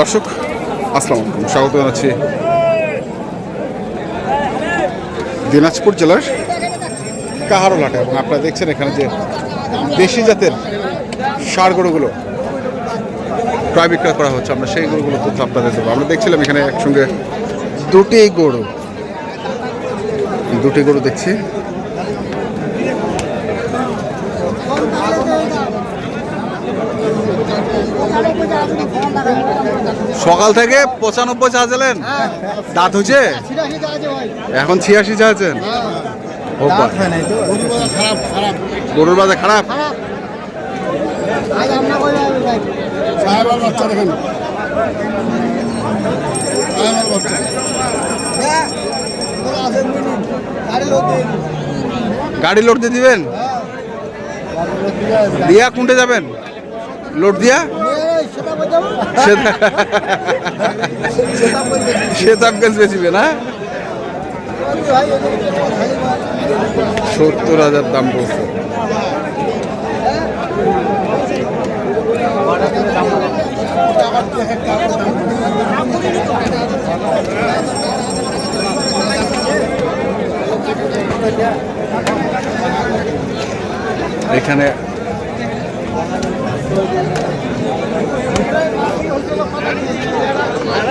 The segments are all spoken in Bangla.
দর্শক, আসসালামু আলাইকুম। স্বাগত জানাচ্ছি দিনাজপুর জেলার কাহারোল হাটে এবং আপনারা দেখছেন এখানে যে দেশি জাতের সার গরুগুলো ক্রয় বিক্রয় করা হচ্ছে। আমরা সেই গরুগুলো তথ্য আপনাদের দেবো। আমরা দেখছিলাম এখানে একসঙ্গে দুটি গরু দুটি গরু দেখছি। সকাল থেকে পঁচানব্বই চাচ্ছিলেন দাঁত হয়েছে? এখন ছিয়াশি খারাপ খারাপ গরুর বাজার খারাপ? গাড়ি লোড দিয়ে দিবেন? দিয়া কুন্টে যাবেন? লোড দিয়া? সেতাবগঞ্জ বেচিবে না? সত্তর হাজার দাম বলছে। এখানে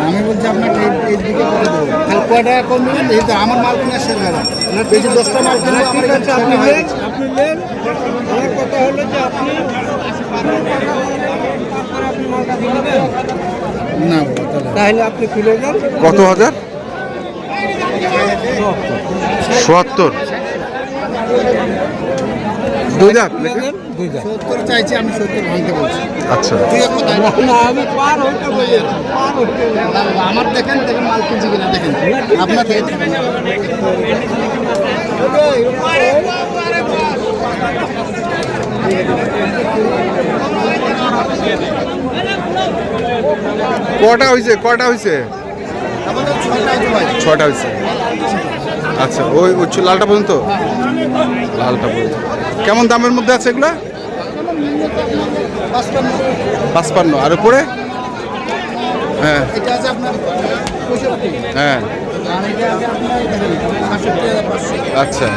আমি বলছি আপনাকে এই- দিকে করে দেবো। খালি কয় টাকা কম দেবেন? এই তো আমার মাল কিনে শেষ গেল বেশি দশটা মাল কিনে আমার হয়ে গেছে। আপনি নেন। আমার কথা হলো যে আপনি না বাবা তাহলে তাহলে আপনি খুলে যান। কত হাজার? সোয়াত্তর দুই দাঁত দুই সত্তর চাইছি আমি সত্তর ভাঙতে বলছি। আচ্ছা। আমি পার হইতে পার হইতে আমার দেখেন দেখেন মাল কিনছি কিনা দেখেন। আপনার কটা হয়েছে কটা হয়েছে ছটা হয়েছে আচ্ছা ওই উচ্চ লালটা পর্যন্ত? লালটা পর্যন্ত। কেমন দামের মধ্যে আছে এগুলো? পাঁচপান্ন। আর উপরে? হ্যাঁ। হ্যাঁ। আচ্ছা।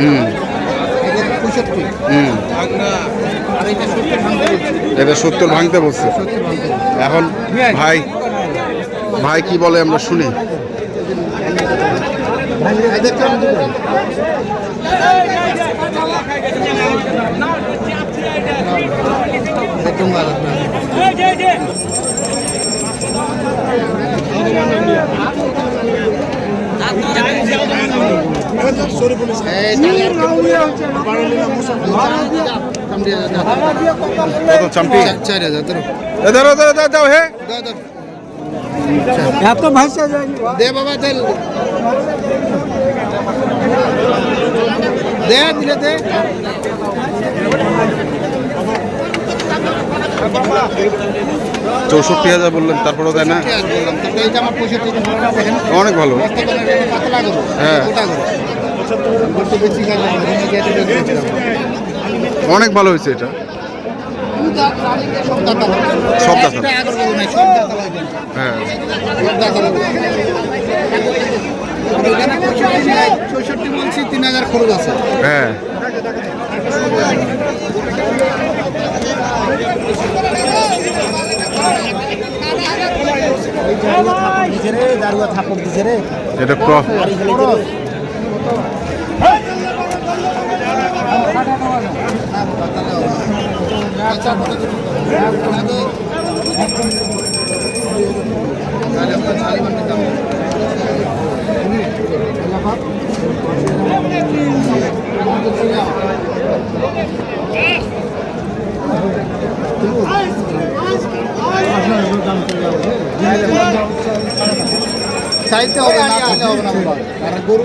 হুম। হুম। এটা সত্তর ভাঙতে বলছি। এখন ভাই ভাই কি বলে আমরা শুনি এই দেখতে আমি দেবো। দেখুন ভালো। এই টাকার কামড়িয়ে দাও, দাও। কত চাম্পি চার- হাজার দাও দাও হে দাও, দাও। এত ভাষা জানি দে বাবা দে দে দিলে দে চৌষট্টি হাজার বললেন তারপরেও দেয় না অনেক ভালো। হ্যাঁ। অনেক ভালো হয়েছে এটা। সব দাতা। হ্যাঁ চৌষট্টি বলছি তিন হাজার খরচ আছে হ্যাঁ এটা ক্রস চাইতে হবে না হবে না কারণ গরু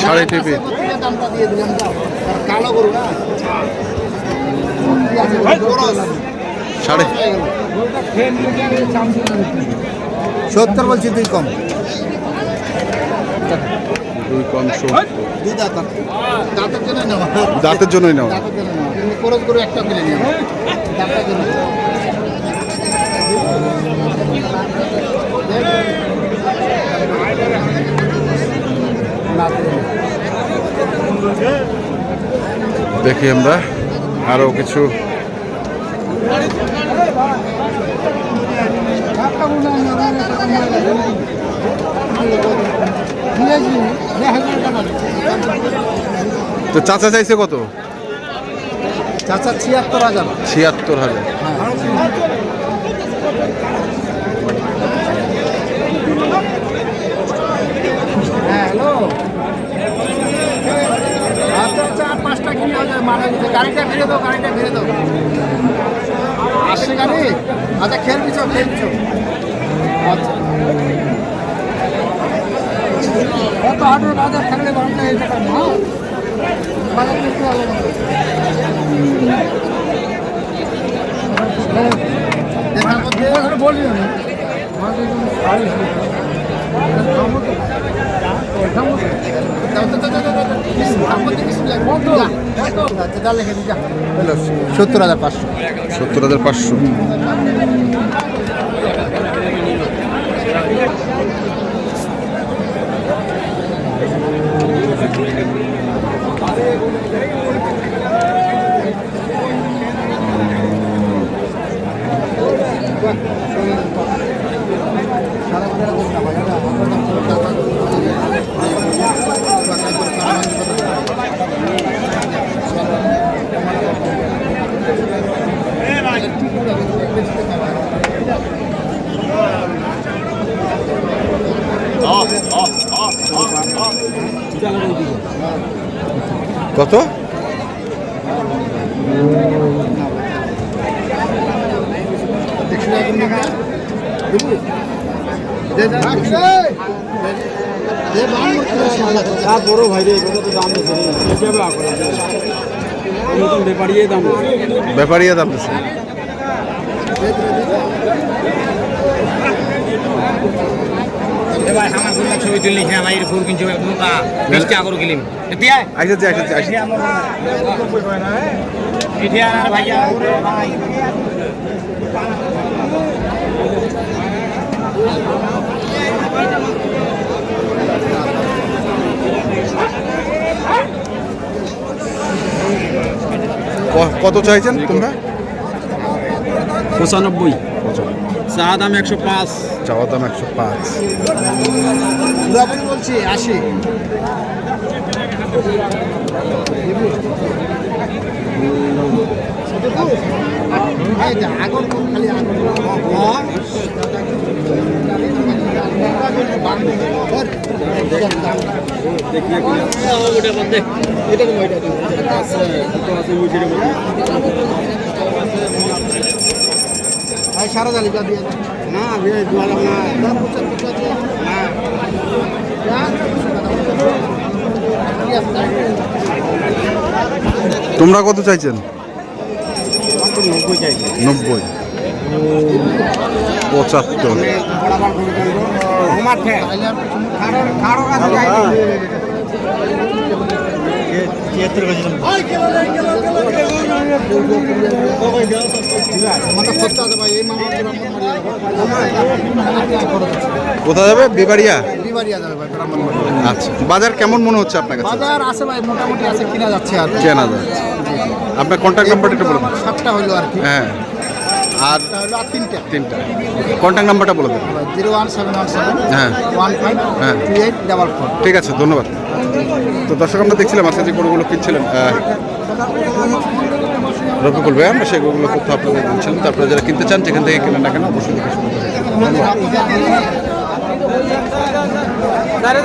সাড়ে টিপি দামটা দিয়ে দিলাম যাও। কালো গরু না সাড়ে সত্তর। বলছি দুই কম দুই দাঁত দাঁতের জন্য নেওয়া। দাঁতের জন্যই নেওয়া। একটা কিনে নিও। দেখি আমরা আরও কিছু। তো চাচা চাইছে কত? চাচা ছিয়াত্তর হাজার। ছিয়াত্তর হাজার। হ্যালো? আচ্ছা আর পাঁচটা কিনে মানে গাড়িটা ফিরে দাও, গাড়িটা ফিরে দাও। আসছে গাড়ি? আচ্ছা খেল পিছো খেল পিছো আচ্ছা। কত হাজার হাজার থাকলে বাড়িতে এই টাকা না বাজার করতে না। দেখার জন্য শাড়ি হবে। থামো তো। থামো তো। দাও, দাও, দাও, দাও, দাও, দাও। কিছু, তার মধ্যে কিছু লাগবে। যা, আচ্ছা, যা লিখে দিই, যা। হলো, সত্তর হাজার পাঁচশো সত্তর হাজার পাঁচশো হবে। বড় ভাই রে এটা তো দাম ব্যাপারিয়ে দাম ব্যাপারিয়া দাম। এবার আমার কোনো ছবি তুললি হ্যাঁ করে এতিয়া আর ভাইয়া কত চাইছেন তোমরা? পঁচানব্বই। চা দাম একশো পাঁচ। চাওয়া দাম একশো পাঁচ। বলছি আশি এটা সারা জালি যা দিয়ে না। তোমরা কত চাইছেন? নব্বই চাই নব্বই। পঁচাত্তর। মাঠে কোথায় যাবে? বিবাড়িয়া? আচ্ছা বাজার কেমন মনে হচ্ছে আপনার কাছে? বাজার আছে ভাই মোটামুটি আছে কিনা যাচ্ছে আর। কেনা যাচ্ছে। আপনার কন্ট্যাক্ট নাম্বারটা একটু বলে দিন। সাতটা হইল আর কি। হ্যাঁ। আর হলো তিনটা। তিনটা। কন্ট্যাক্ট নাম্বারটা বলে দেবেন zero one seven one seven হ্যাঁ। ওয়ান ফাইভ হ্যাঁ। Two eight double four. ঠিক আছে ধন্যবাদ। তো দর্শক আমরা দেখছিলাম আজকে যে গরুগুলো কিনছিলেন রফিকুল ভাই আমরা সেই গরুগুলো তথ্য আপনাদের দিচ্ছিলাম। তো আপনারা যারা কিনতে চান সেখান থেকে কেনেন না কেন অবশ্যই দেখে শুনে করবেন। দাঁড়িয়ে